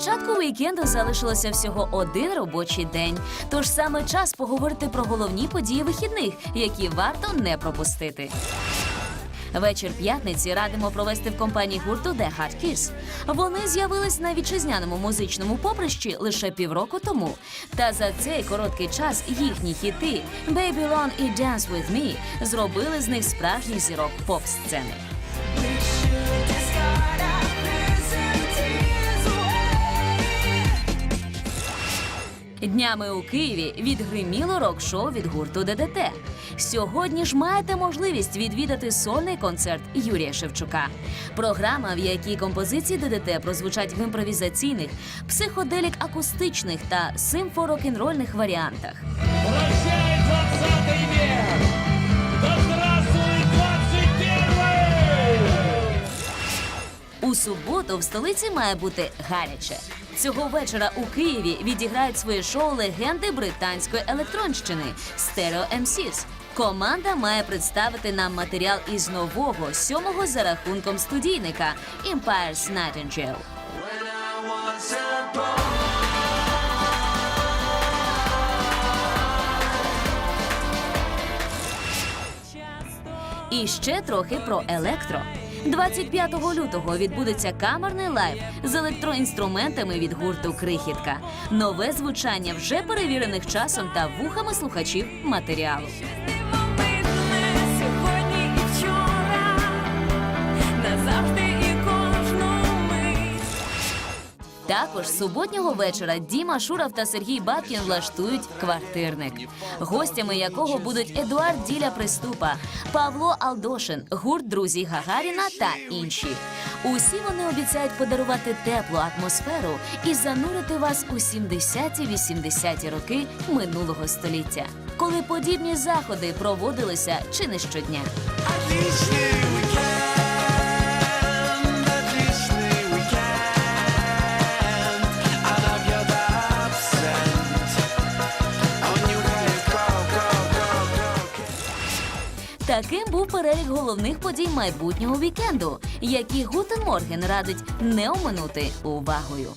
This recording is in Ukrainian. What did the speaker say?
початку вікенду залишилося всього один робочий день. Тож саме час поговорити про головні події вихідних, які варто не пропустити. Вечір п'ятниці радимо провести в компанії гурту The Hard Kiss. Вони з'явились на вітчизняному музичному поприщі лише півроку тому. Та за цей короткий час їхні хіти Baby Long і Dance With Me зробили з них справжніх зірок поп-сцени. Днями у Києві відгриміло рок-шоу від гурту ДДТ. Сьогодні ж маєте можливість відвідати сольний концерт Юрія Шевчука. Програма, в якій композиції ДДТ прозвучать в імпровізаційних, психоделік акустичних та симфо-рок-н-рольних варіантах. Прощай, 20 век! Да здравствует 21 У суботу в столиці має бути гаряче. Цього вечора у Києві відіграють своє шоу легенди британської електронщини Stereo MCs. Команда має представити нам матеріал із нового сьомого за рахунком студійника Empire's Nightingale. І ще трохи про електро. 25 лютого відбудеться камерний лайв з електроінструментами від гурту Крихітка. Нове звучання вже перевірених часом та вухами слухачів матеріалу. Також суботнього вечора Діма Шуров та Сергій Бабкін влаштують квартирник, гостями якого будуть Едуард Діля Приступа, Павло Алдошин, гурт друзі Гагаріна та інші. Усі вони обіцяють подарувати теплу атмосферу і занурити вас у 70-80-ті роки минулого століття, коли подібні заходи проводилися чи не щодня. Таким був перелік головних подій майбутнього вікенду, які Гутенморген радить не оминути увагою.